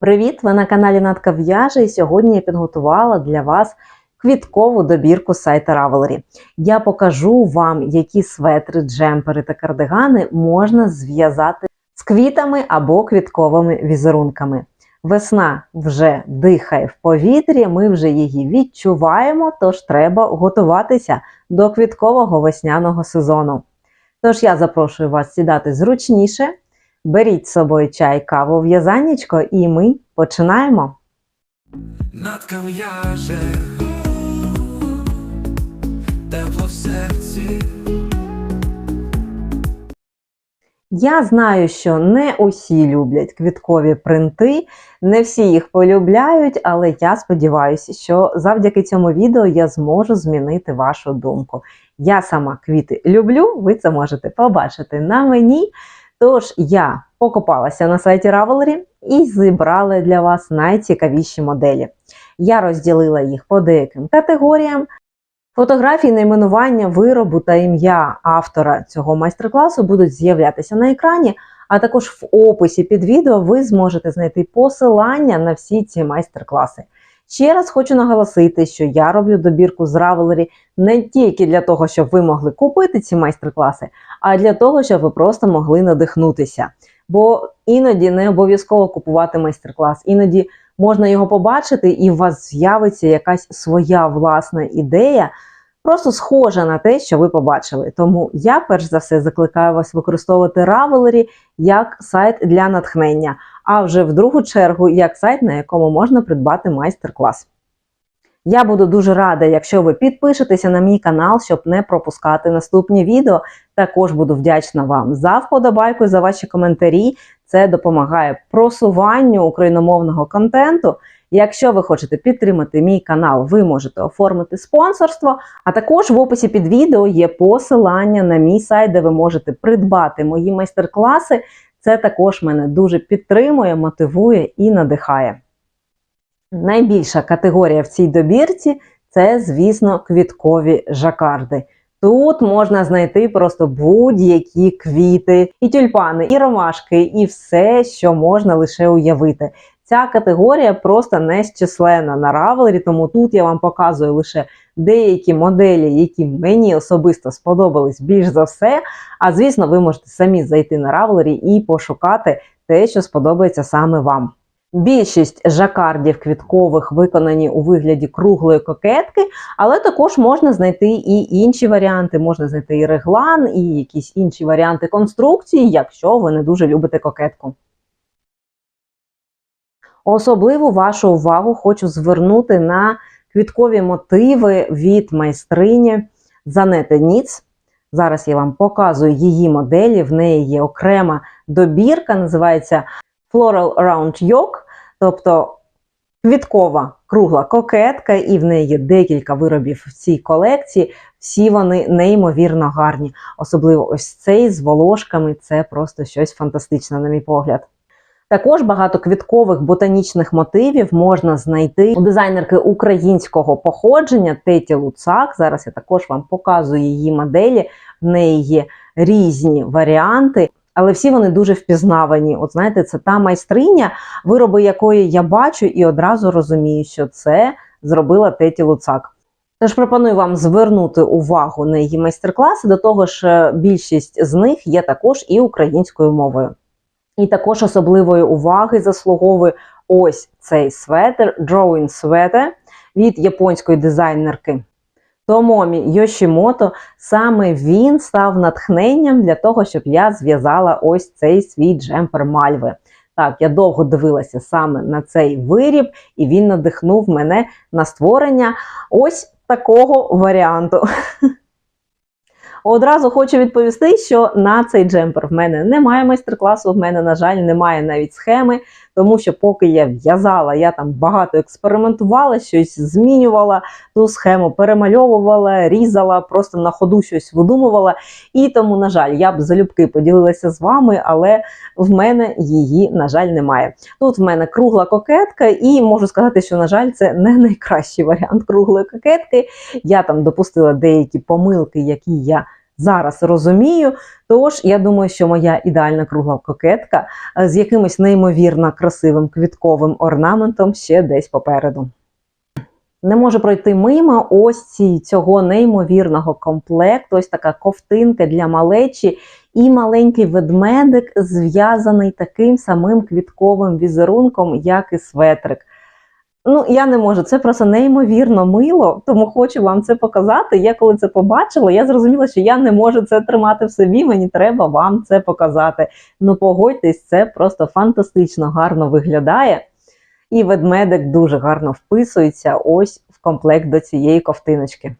Привіт! Ви на каналі Натка В'яже і сьогодні я підготувала для вас квіткову добірку з сайту Ravelry. Я покажу вам, які светри, джемпери та кардигани можна зв'язати з квітами або квітковими візерунками. Весна вже дихає в повітрі, ми вже її відчуваємо, тож треба готуватися до квіткового весняного сезону. Тож я запрошую вас сідати зручніше. Беріть з собою чай, каву, в'язаннячко, і ми починаємо. Натка в'яже тепло в серці. Я знаю, що не усі люблять квіткові принти, не всі їх полюбляють, але я сподіваюся, що завдяки цьому відео я зможу змінити вашу думку. Я сама квіти люблю, ви це можете побачити на мені. Тож я покопалася на сайті Ravelry і зібрала для вас найцікавіші моделі. Я розділила їх по деяким категоріям. Фотографії, найменування виробу та ім'я автора цього майстер-класу будуть з'являтися на екрані, а також в описі під відео ви зможете знайти посилання на всі ці майстер-класи. Ще раз хочу наголосити, що я роблю добірку з Ravelry не тільки для того, щоб ви могли купити ці майстер-класи, а для того, щоб ви просто могли надихнутися. Бо іноді не обов'язково купувати майстер-клас, іноді можна його побачити, і у вас з'явиться якась своя власна ідея, просто схожа на те, що ви побачили. Тому я перш за все закликаю вас використовувати Ravelry як сайт для натхнення, а вже в другу чергу як сайт, на якому можна придбати майстер-клас. Я буду дуже рада, якщо ви підпишетеся на мій канал, щоб не пропускати наступні відео. Також буду вдячна вам за вподобайку, і за ваші коментарі. Це допомагає просуванню україномовного контенту. Якщо ви хочете підтримати мій канал, ви можете оформити спонсорство. А також в описі під відео є посилання на мій сайт, де ви можете придбати мої майстер-класи. Це також мене дуже підтримує, мотивує і надихає. Найбільша категорія в цій добірці це, звісно, квіткові жакарди. Тут можна знайти просто будь-які квіти, і тюльпани, і ромашки, і все, що можна лише уявити. Ця категорія просто нещисленна на Ravelry, тому тут я вам показую лише деякі моделі, які мені особисто сподобались більш за все. А звісно, ви можете самі зайти на Ravelry і пошукати те, що сподобається саме вам. Більшість жакардів квіткових виконані у вигляді круглої кокетки, але також можна знайти і інші варіанти. Можна знайти і реглан, і якісь інші варіанти конструкції, якщо ви не дуже любите кокетку. Особливу вашу увагу хочу звернути на квіткові мотиви від майстрині Занети Ніц. Зараз я вам показую її моделі. В неї є окрема добірка, називається Floral Round Yoke, тобто квіткова кругла кокетка, і в неї є декілька виробів в цій колекції. Всі вони неймовірно гарні. Особливо ось цей з волошками це просто щось фантастичне, на мій погляд. Також багато квіткових ботанічних мотивів можна знайти у дизайнерки українського походження Теті Луцак. Зараз я також вам показую її моделі. В неї є різні варіанти. Але всі вони дуже впізнавані. От знаєте, це та майстриня, вироби якої я бачу і одразу розумію, що це зробила Теті Луцак. Тож пропоную вам звернути увагу на її майстер-класи. До того ж, е, більшість з них є також і українською мовою. І також особливої уваги заслуговує ось цей светр, Drawing Sweater від японської дизайнерки Томомі Йошімото. Саме він став натхненням для того, щоб я зв'язала ось цей свій джемпер мальви. Так, я довго дивилася саме на цей виріб, і він надихнув мене на створення ось такого варіанту. Одразу хочу відповісти, що на цей джемпер в мене немає майстер-класу, в мене, на жаль, немає навіть схеми, тому що поки я в'язала, я там багато експериментувала, щось змінювала, ту схему перемальовувала, різала, просто на ходу щось видумувала. І тому, на жаль, я б залюбки поділилася з вами, але в мене її, на жаль, немає. Тут в мене кругла кокетка, і можу сказати, що, на жаль, це не найкращий варіант круглої кокетки. Я там допустила деякі помилки, які я зараз розумію. Тож я думаю, що моя ідеальна кругла кокетка е, з якимось неймовірно красивим квітковим орнаментом ще десь попереду. Не можу пройти мимо ось ці, цього неймовірного комплекту, ось така ковтинка для малечі і маленький ведмедик, зв'язаний таким самим квітковим візерунком, як і светрик. Ну, я не можу, це просто неймовірно мило, тому хочу вам це показати. Я коли це побачила, я зрозуміла, що я не можу це тримати в собі, мені треба вам це показати. Ну, погодьтесь, це просто фантастично гарно виглядає. І ведмедик дуже гарно вписується ось в комплект до цієї ковтиночки.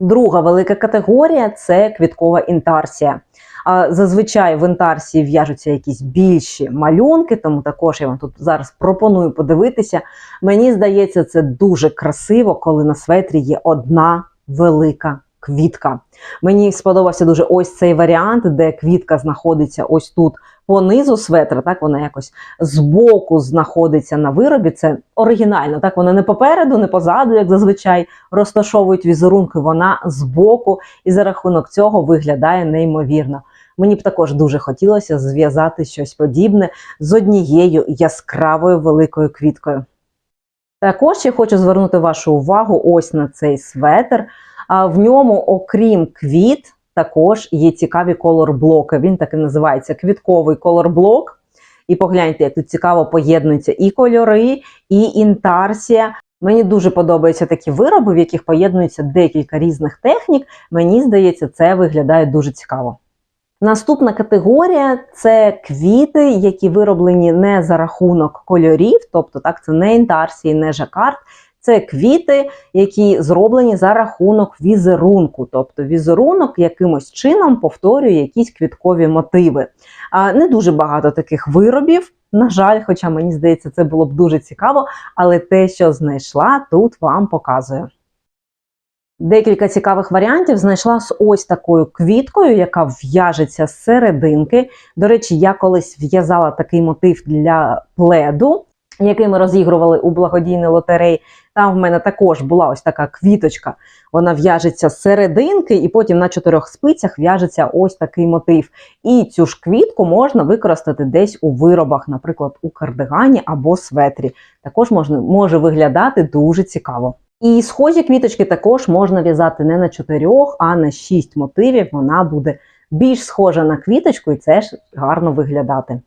Друга велика категорія це квіткова інтарсія. Зазвичай в інтарсії в'яжуться якісь більші малюнки, тому також я вам тут зараз пропоную подивитися. Мені здається, це дуже красиво, коли на светрі є одна велика квітка. Мені сподобався дуже ось цей варіант, де квітка знаходиться ось тут по низу светра, так вона якось збоку знаходиться на виробі. Це оригінально. Так вона не попереду, не позаду, як зазвичай розташовують візерунки. Вона збоку, і за рахунок цього виглядає неймовірно. Мені б також дуже хотілося зв'язати щось подібне з однією яскравою великою квіткою. Також я хочу звернути вашу увагу ось на цей светр. В ньому, окрім квіт, також є цікаві колорблоки. Він так і називається квітковий колорблок. І погляньте, як тут цікаво поєднуються і кольори, і інтарсія. Мені дуже подобаються такі вироби, в яких поєднуються декілька різних технік. Мені здається, це виглядає дуже цікаво. Наступна категорія це квіти, які вироблені не за рахунок кольорів, тобто так, це не інтарсії, не жакард. Це квіти, які зроблені за рахунок візерунку, тобто візерунок якимось чином повторює якісь квіткові мотиви. А не дуже багато таких виробів. На жаль, хоча мені здається, це було б дуже цікаво, але те, що знайшла, тут вам показую. Декілька цікавих варіантів знайшла з ось такою квіткою, яка в'яжеться з серединки. До речі, я колись в'язала такий мотив для пледу, який ми розігрували у благодійній лотереї. Там в мене також була ось така квіточка. Вона в'яжеться з серединки, і потім на чотирьох спицях в'яжеться ось такий мотив. І цю ж квітку можна використати десь у виробах, наприклад, у кардигані або светрі. Також можна, може виглядати дуже цікаво. І схожі квіточки також можна в'язати не на чотирьох, а на шість мотивів. Вона буде більш схожа на квіточку, і це ж гарно виглядати.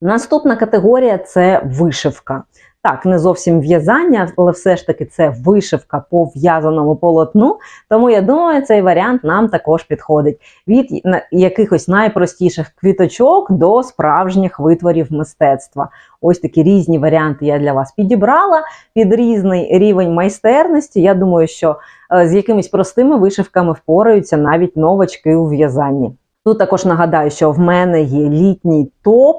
Наступна категорія це вишивка. Так, не зовсім в'язання, але все ж таки це вишивка по в'язаному полотну. Тому я думаю, цей варіант нам також підходить від якихось найпростіших квіточок до справжніх витворів мистецтва. Ось такі різні варіанти я для вас підібрала під різний рівень майстерності. Я думаю, що е, з якимись простими вишивками впораються навіть новачки у в'язанні. Тут також нагадаю, що в мене є літній топ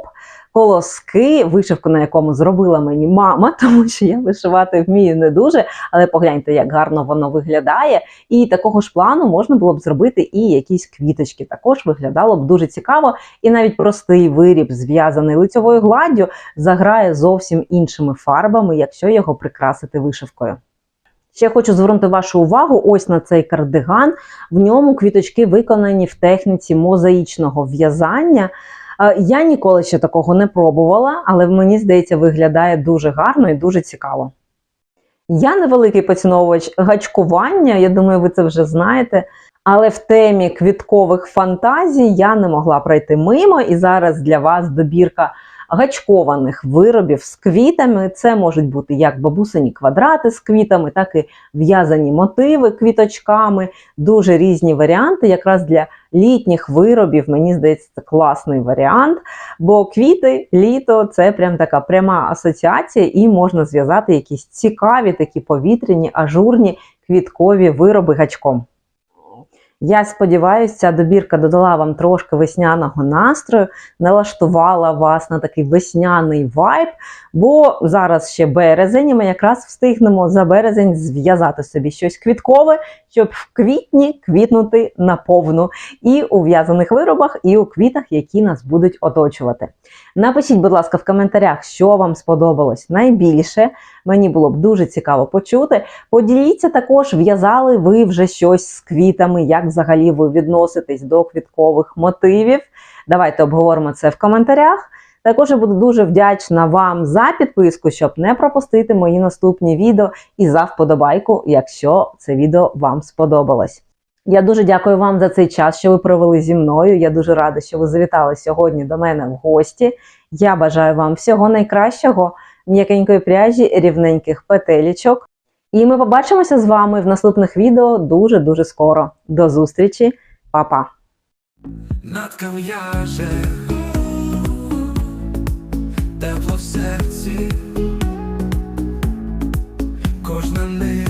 колоски, вишивку на якому зробила мені мама, тому що я вишивати вмію не дуже, але погляньте, як гарно воно виглядає. І такого ж плану можна було б зробити і якісь квіточки. Також виглядало б дуже цікаво, і навіть простий виріб, зв'язаний лицьовою гладдю, заграє зовсім іншими фарбами, якщо його прикрасити вишивкою. Ще хочу звернути вашу увагу ось на цей кардиган. В ньому квіточки виконані в техніці мозаїчного в'язання. Е, Я ніколи ще такого не пробувала, але мені здається, виглядає дуже гарно і дуже цікаво. Я невеликий поціновувач гачкування, я думаю, ви це вже знаєте. Але в темі квіткових фантазій я не могла пройти мимо, і зараз для вас добірка гачкованих виробів з квітами. Це можуть бути як бабусині квадрати з квітами, так і в'язані мотиви квіточками, дуже різні варіанти. Якраз для літніх виробів, мені здається, це класний варіант. Бо квіти, літо це прям така пряма асоціація, і можна зв'язати якісь цікаві, такі повітряні, ажурні квіткові вироби гачком. Я сподіваюся, ця добірка додала вам трошки весняного настрою, налаштувала вас на такий весняний вайб, бо зараз ще березень, і ми якраз встигнемо за березень зв'язати собі щось квіткове, щоб в квітні квітнути наповну і у в'язаних виробах, і у квітах, які нас будуть оточувати. Напишіть, будь ласка, в коментарях, що вам сподобалось найбільше. Мені було б дуже цікаво почути. Поділіться також, в'язали ви вже щось з квітами, як взагалі ви відноситесь до квіткових мотивів. Давайте обговоримо це в коментарях. Також я буду дуже вдячна вам за підписку, щоб не пропустити мої наступні відео, і за вподобайку, якщо це відео вам сподобалось. Я дуже дякую вам за цей час, що ви провели зі мною. Я дуже рада, що ви завітали сьогодні до мене в гості. Я бажаю вам всього найкращого, м'якенької пряжі, рівненьких петелічок. І ми побачимося з вами в наступних відео дуже-дуже скоро. До зустрічі, Па-па! Над кам'яже тепло в серці, кожна нива.